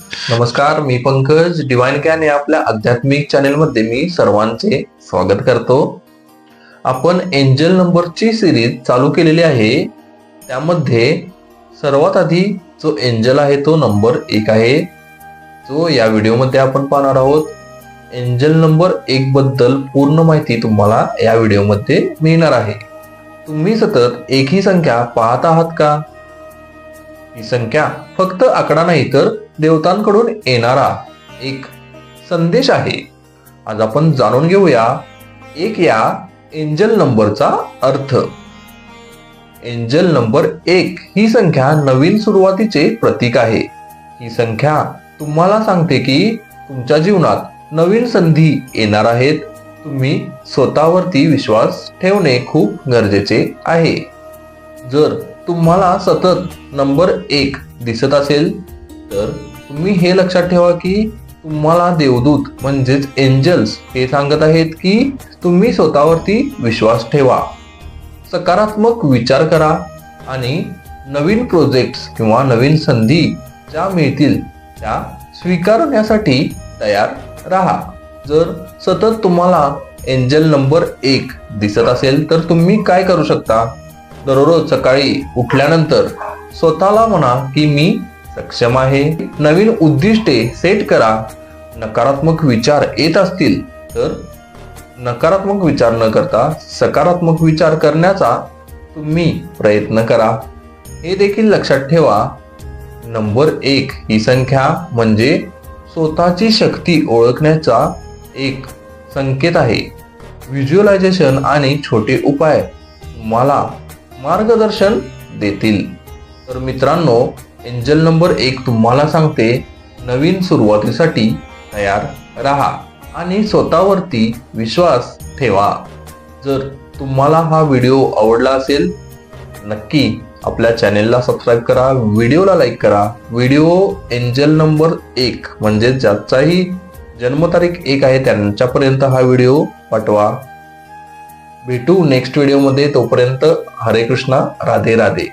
नमस्कार मी Pankaj. Divine can या आपल्या आध्यात्मिक चॅनेलमध्ये मी सर्वांचे स्वागत करतो. आपण एंजल नंबरची सिरीज चालू केलेली आहे. त्यामध्ये सर्वात आधी जो एंजल आहे तो नंबर एक आहे. जो या व्हिडिओमध्ये आपण पाहणार आहोत. एंजल नंबर एक बद्दल पूर्ण माहिती तुम्हाला या व्हिडिओमध्ये मिळणार आहे. तुम्ही सतत एक ही संख्या पाहत आहात का? ही संख्या फक्त आकडा नाही तर देवतांकडून येणारा एक संदेश आहे. आज आपण जाणून घेऊया एक या एंजल नंबरचा अर्थ. एंजल नंबर एक ही संख्या नवीन सुरुवातीचे प्रतीक आहे. ही संख्या तुम्हाला सांगते की तुमच्या जीवनात नवीन संधी येणार आहेत. तुम्ही स्वतःवरती विश्वास ठेवणे खूप गरजेचे आहे. जर तुम्हाला सतत नंबर एक दिसत असेल तर तुम्ही हे लक्षात ठेवा की तुम्हाला देवदूत म्हणजेच एंजल्स हे सांगत आहेत की तुम्ही स्वतःवरती विश्वास ठेवा. सकारात्मक विचार करा आणि नवीन प्रोजेक्ट्स किंवा नवीन संधी ज्या मिळतील त्या स्वीकारण्यासाठी तयार राहा. जर सतत तुम्हाला एंजल नंबर एक दिसत असेल तर तुम्ही काय करू शकता? दररोज सकाळी उठल्यानंतर स्वतःला म्हणा की मी सक्षम आहे. नवीन उद्दिष्टे सेट करा. नकारात्मक विचार येत असतील तर नकारात्मक विचार न करता सकारात्मक विचार करण्याचा तुम्ही प्रयत्न करा. हे देखील लक्षात ठेवा. नंबर एक ही संख्या म्हणजे स्वतःची शक्ती ओळखण्याचा एक संकेत आहे. व्हिज्युअलायझेशन आणि छोटे उपाय तुम्हाला मार्गदर्शन देतील. तर मित्रांनो एंजल नंबर एक तुम्हाला सांगते नवीन सुरुवातीसाठी तयार राहा आणि स्वतःवरती विश्वास ठेवा. जर तुम्हाला हा व्हिडिओ आवडला असेल नक्की आपल्या चॅनेलला सबस्क्राईब करा व्हिडिओला लाईक करा. व्हिडिओ एंजल नंबर एक म्हणजे ज्याचाही जन्मतारीख एक आहे त्यांच्यापर्यंत हा व्हिडिओ पाठवा. भेटू नेक्स्ट व्हिडिओमध्ये तोपर्यंत हरे कृष्णा राधे राधे.